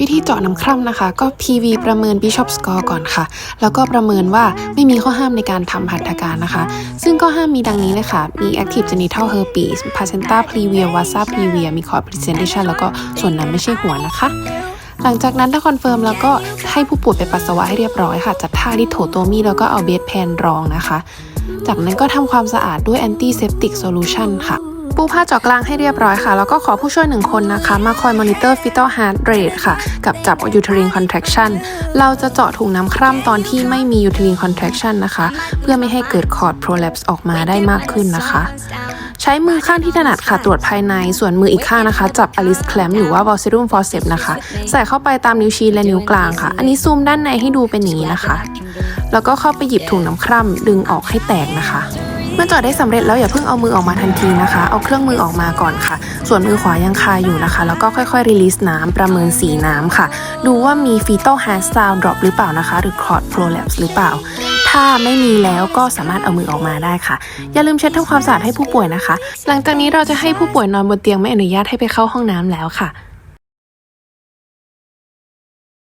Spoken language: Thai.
วิธีเจาะน้ำคร่ำนะคะ ก็ PV ประเมิน Bishop Score ก่อนค่ะ แล้วก็ประเมินว่าไม่มีข้อห้ามในการทำหัตถการนะคะ ซึ่งข้อห้ามมีดังนี้เลยค่ะ มี Active Genital Herpes Placenta Previa Vasa Previa มี Cord Presentation แล้วก็ส่วนนั้นไม่ใช่หัวนะคะ หลังจากนั้นถ้าคอนเฟิร์มแล้วก็ให้ผู้ป่วยไปปัสสาวะให้เรียบร้อยค่ะ จัดท่าดิโถโตมีแล้วก็เอาเบสแพนรองนะคะ จากนั้นก็ทำความสะอาดด้วย Antiseptic Solution ค่ะ ปูผ้าเจาะกลางให้เรียบร้อยค่ะ แล้วก็ขอผู้ช่วยหนึ่งคนนะคะ มาคอยมอนิเตอร์ fetal heart rate ค่ะ กับจับ uterine contraction เราจะเจาะถุงน้ำคร่ำตอนที่ไม่มี uterine contraction นะคะ เพื่อไม่ให้เกิด cord prolapse ออกมาได้มากขึ้นนะคะ ใช้มือข้างที่ถนัดค่ะ ตรวจภายในส่วนมืออีกข้างนะคะ จับ Alice clamp หรือว่า Valserum forceps นะคะ ใส่เข้าไปตามนิ้วชี้และนิ้วกลางค่ะ อันนี้ซูมด้านในให้ดูเป็นอย่างนี้นะคะ แล้วก็เข้าไปหยิบถุงน้ำคร่ำดึงออกให้แตกนะคะ เมื่อจอดได้สำเร็จแล้วอย่าเพิ่งเอามือออกมาทันทีนะคะ เอาเครื่องมือออกมาก่อนค่ะ ส่วนมือขวายังคาอยู่นะคะ แล้วก็ค่อยๆรีลีสน้ำประเมินสีน้ำค่ะ ดูว่ามี fetal hair style drop หรือเปล่านะคะ หรือ cord prolapse หรือเปล่า ถ้าไม่มีแล้วก็สามารถเอามือออกมาได้ค่ะ อย่าลืมเช็ดทำความสะอาดให้ผู้ป่วยนะคะ หลังจากนี้เราจะให้ผู้ป่วยนอนบนเตียงไม่อนุญาตให้ไปเข้าห้องน้ำแล้วค่ะ